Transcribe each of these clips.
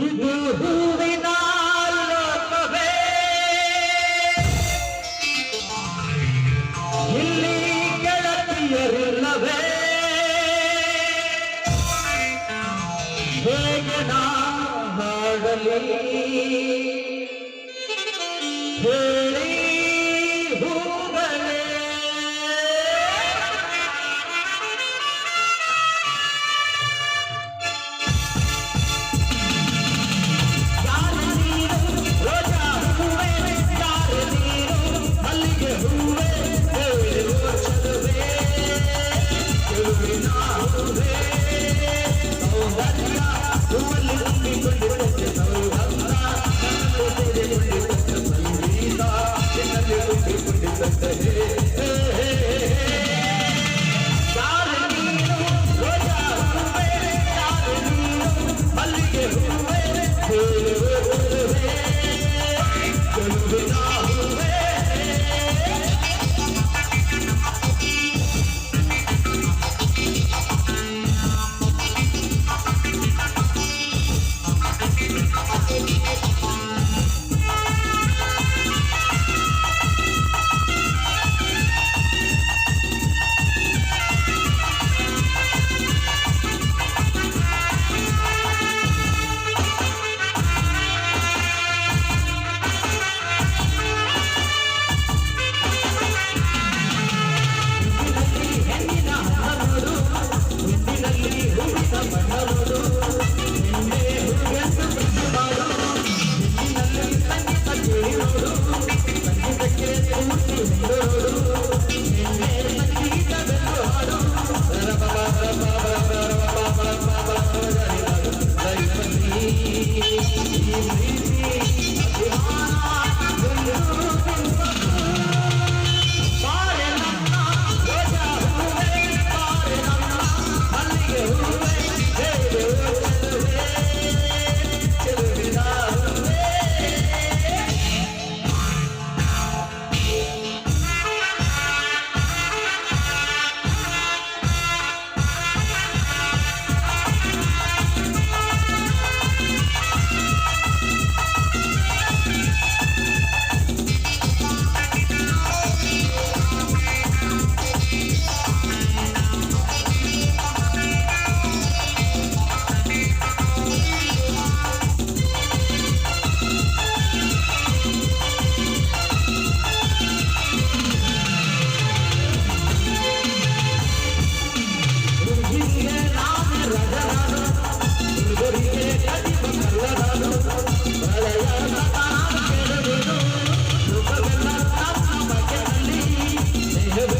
ಇದು ಹೂವಿನ ಲೋಕವೇ ಇಲ್ಲಿ ಗೆಳತಿಯರಿಲ್ಲವೇ ಹೇಗೆ ನಾ ಹಾಡಲಿ ಹೇಳಿ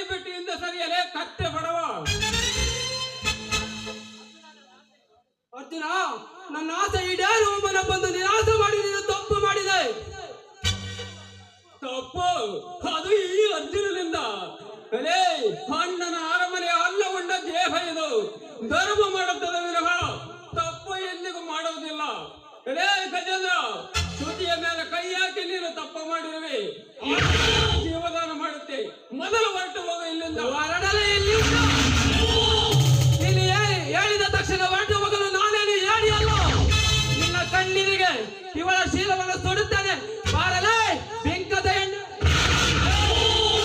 ಅವಳ ಹಿಂದೆ ಸರಿಯಲೇ ಕತ್ತೆ ಬಡವ. ಅರ್ಜುನ, ನನ್ನ ಆಸೆ ಈಡೇರು ಬಂದು ನಿರಾಸೆ ಮಾಡಿ, ನೀನು ತಪ್ಪು ಮಾಡಿದೆ. ತಪ್ಪು? ಅದು ಈ ಅರ್ಜುನನಿಂದ. ಅಲೇ, ಅಣ್ಣನ ಅರಮನೆ ಅಲ್ಲಗೊಂಡ ದೇಹ ಇದು. ಧರ್ಮ ಮಾಡುತ್ತದೆ ವಿನಃ ತಪ್ಪು ಎಂದಿಗೂ ಮಾಡುವುದಿಲ್ಲ. ಅಲೇ, ಗಜೇಂದ್ರ, ಶ್ರುತಿಯ ಮೇಲೆ ಕೈ ಹಾಕಿ ನೀನು ತಪ್ಪು ಮಾಡಿರುವೆ. ಜೀವದಾನ ಮಾಡುತ್ತೆ. ಮೊದಲು ಇಲ್ಲಿ ಏ ಹೇಳಿದ ತಕ್ಷಣ ಹೊರಟು ಮಗಳು ನಾನೇನು ಹೇಳಿ ಅಲ್ಲ. ನಿನ್ನ ಕಣ್ಣೀರಿಗೆ ಇವಳ ಶೀಲವನ್ನು ಸುಡುತ್ತೇನೆ. ಬಾರಲೇ, ಬೆಂಕದ ಹೆಣ್ಣು.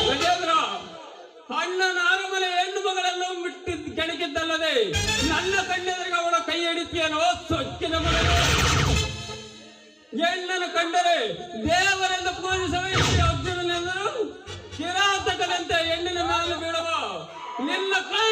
ಗಜೇಂದ್ರ, ಅಣ್ಣನ ಅರಮನೆ ಹೆಣ್ಣು ಮಗಳನ್ನು ಮುಟ್ಟಿದ್ ಕೆಣಕಿದ್ದಲ್ಲದೆ ನನ್ನ ಕಣ್ಣೆದುರಿಗೆ ಅವಳ ಕೈ ಹಿಡಿತೀಯನೋ ಸೊಕ್ಕಿನ ಮಗನೇ. ಹೆಣ್ಣನ್ನು ಕಂಡರೆ ದೇವರೆಂದು ಪೂಜಿಸುವ ನಿನ್ನ ಕೈ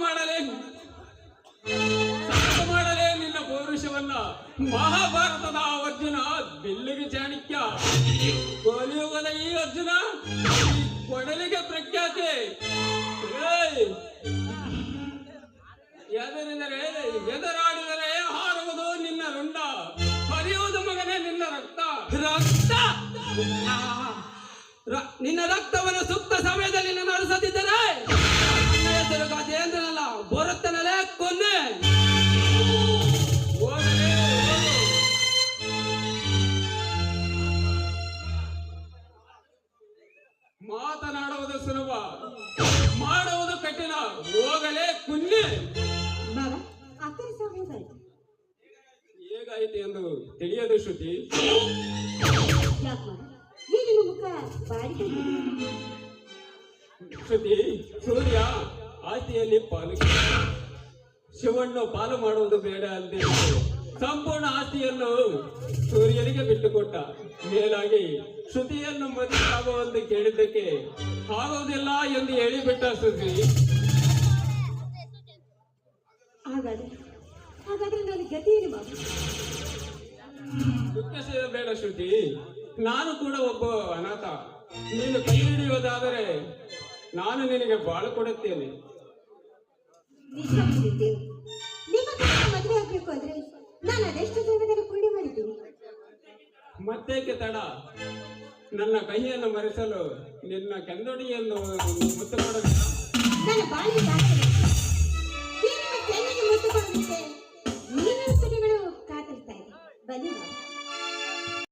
ಮಾಡಲೇ ಸಾಕು ಮಾಡಲೇ ನಿನ್ನ ಪೌರುಷವನ್ನ ಮಹಾಭಾರತದ ಅರ್ಜುನ, ಬಿಲ್ಲಿಗೆ ಚಾಣಕ್ಯ. ಕೊಲಿಯುಗದ ಈ ಅರ್ಜುನ ಕೊಡಲಿಗೆ ಪ್ರಖ್ಯಾತಿ! ಎದರಿದರೆ, ಎದರಾಡಿದರೆ ಹಾರುವುದು ನಿನ್ನ ರುಂಡ. ಹರಿಯುವುದು ಮಗನೇ ನಿನ್ನ ರಕ್ತ. ರಕ್ತ? ನಿನ್ನ ರಕ್ತವನ್ನು ಮಾತನಾಡುವುದು ಸುಲಭ. ಮಾಡುವುದು ಕಠಿಣ. ಹೋಗಲೇ ಕುನ್ನೆ ಹೇಗಾಯ್ತು ಹೇಗಾಯಿತು ಎಂದು ತಿಳಿಯದು ಶ್ರುತಿ. ಮುಖ ಶ್ರುತಿ ಸೂರ್ಯ ಆಸ್ತಿಯಲ್ಲಿ ಪಾಲು ಶಿವಣ್ಣು ಪಾಲು ಮಾಡುವುದು ಬೇಡ ಅಲ್ಲದೆ ಸಂಪೂರ್ಣ ಆಸ್ತಿಯನ್ನು ಸೂರ್ಯನಿಗೆ ಬಿಟ್ಟುಕೊಟ್ಟ. ಮೇಲಾಗಿ ಶ್ರುತಿಯನ್ನು ಮದುವೆ ಆಗುವಂತೆ ಕೇಳಿದ್ದಕ್ಕೆ ಆಗೋದಿಲ್ಲ ಎಂದು ಹೇಳಿಬಿಟ್ಟ ಶ್ರುತಿ. ಬೇಡ ಬಾಬಾ ದುಃಖಿಸಬೇಡ ಶ್ರುತಿ. ನಾನು ಕೂಡ ಒಬ್ಬ ಅನಾಥ. ನೀನು ಕೈ ಹಿಡಿಯುವುದಾದರೆ ನಾನು ನಿನಗೆ ಬಾಳು ಕೊಡುತ್ತೇನೆ. ಮದುವೆ ಆಗ್ಬೇಕು ಅಂದ್ರೆ ನಾನು ಅದೆಷ್ಟು ಮಾಡಿದ್ದೀನಿ ಮತ್ತೇಕೆ ತಡ? ನನ್ನ ಕೈಯನ್ನು ಮರೆಸಲು ನಿನ್ನ ಕೆಂದೊಡಿಯನ್ನು ಮುತ್ತು ಮಾಡಬೇಕು ನನ್ನ ಬಾಳಿ ಮುತ್ತು